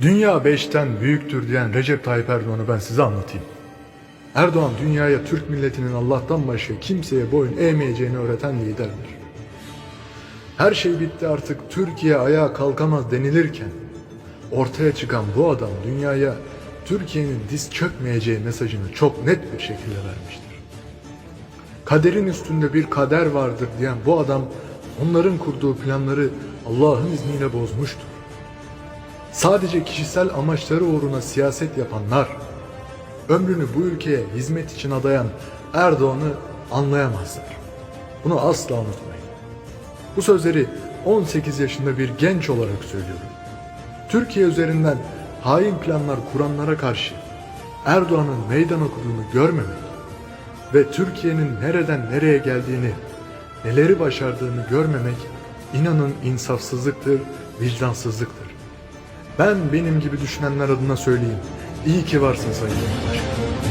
Dünya beşten büyüktür diyen Recep Tayyip Erdoğan'ı ben size anlatayım. Erdoğan dünyaya Türk milletinin Allah'tan başka kimseye boyun eğmeyeceğini öğreten liderdir. Her şey bitti artık Türkiye ayağa kalkamaz denilirken ortaya çıkan bu adam dünyaya Türkiye'nin diz çökmeyeceği mesajını çok net bir şekilde vermiştir. Kaderin üstünde bir kader vardır diyen bu adam onların kurduğu planları Allah'ın izniyle bozmuştur. Sadece kişisel amaçları uğruna siyaset yapanlar, ömrünü bu ülkeye hizmet için adayan Erdoğan'ı anlayamazlar. Bunu asla unutmayın. Bu sözleri 18 yaşında bir genç olarak söylüyorum. Türkiye üzerinden hain planlar kuranlara karşı Erdoğan'ın meydan okuduğunu görmemek ve Türkiye'nin nereden nereye geldiğini, neleri başardığını görmemek inanın insafsızlıktır, vicdansızlıktır. Ben benim gibi düşünenler adına söyleyeyim. İyi ki varsın Sayın Cumhurbaşkanı.